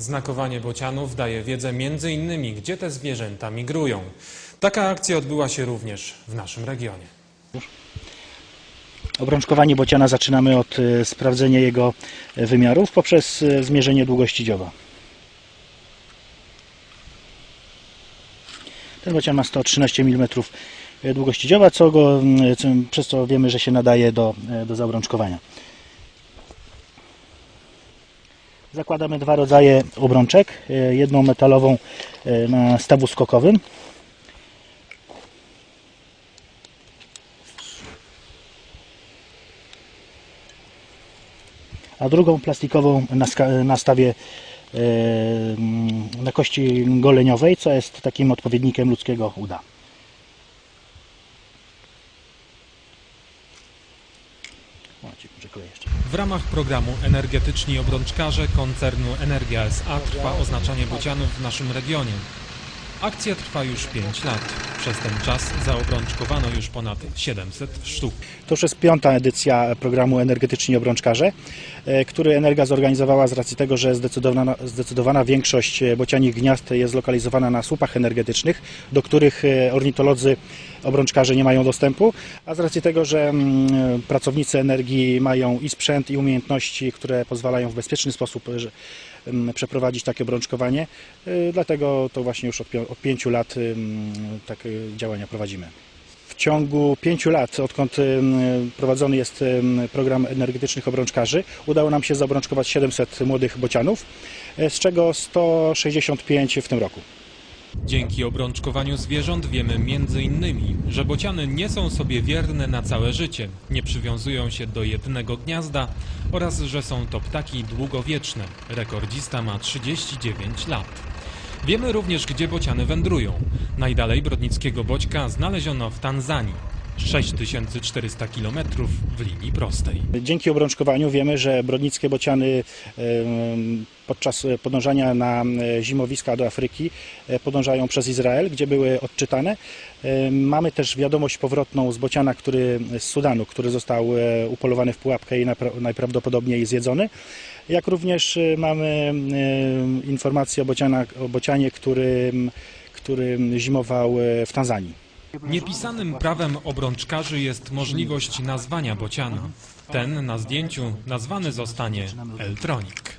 Znakowanie bocianów daje wiedzę m.in. gdzie te zwierzęta migrują. Taka akcja odbyła się również w naszym regionie. Obrączkowanie bociana zaczynamy od e, sprawdzenia jego e, wymiarów poprzez e, zmierzenie długości dzioba. Ten bocian ma 113 mm długości dzioba, co go, przez co wiemy, że się nadaje do, do zaobrączkowania. Zakładamy dwa rodzaje obrączek. e, Jedną metalową e, na stawu skokowym a drugą plastikową na, stawie e, na kości goleniowej, co jest takim odpowiednikiem ludzkiego uda. W ramach programu Energetyczni Obrączkarze koncernu Energia SA trwa oznaczanie bocianów w naszym regionie. Akcja trwa już 5 lat. Przez ten czas zaobrączkowano już ponad 700 sztuk. To już jest piąta edycja programu Energetyczni Obrączkarze, e, który Energa zorganizowała z racji tego, że zdecydowana, zdecydowana większość e, bocianich gniazd jest zlokalizowana na słupach energetycznych, do których e, ornitolodzy obrączkarze nie mają dostępu, a z racji tego, że mm, pracownicy Energii mają i sprzęt, i umiejętności, które pozwalają w bezpieczny sposób mm, przeprowadzić takie obrączkowanie, dlatego to właśnie już od, od pięciu lat mm, takie działania prowadzimy. W ciągu pięciu lat, odkąd prowadzony jest program energetycznych obrączkarzy, udało nam się zaobrączkować 700 młodych bocianów, e, z czego 165 w tym roku. Dzięki obrączkowaniu zwierząt wiemy m.in., że bociany nie są sobie wierne na całe życie, nie przywiązują się do jednego gniazda oraz że są to ptaki długowieczne. Rekordzista ma 39 lat. Wiemy również, gdzie bociany wędrują. Najdalej brodnickiego boćka znaleziono w Tanzanii. 6400 km w linii prostej. Dzięki obrączkowaniu wiemy, że brodnickie bociany podczas podążania na zimowiska do Afryki e, podążają przez Izrael, gdzie były odczytane. Mamy też wiadomość powrotną z bociana, który z Sudanu, który został e, upolowany w pułapkę i najprawdopodobniej zjedzony. Jak również e, mamy informację o, bociana, o bocianie, który, który zimował w Tanzanii. Niepisanym prawem obrączkarzy jest możliwość nazwania bociana. Ten na zdjęciu nazwany zostanie Eltronik.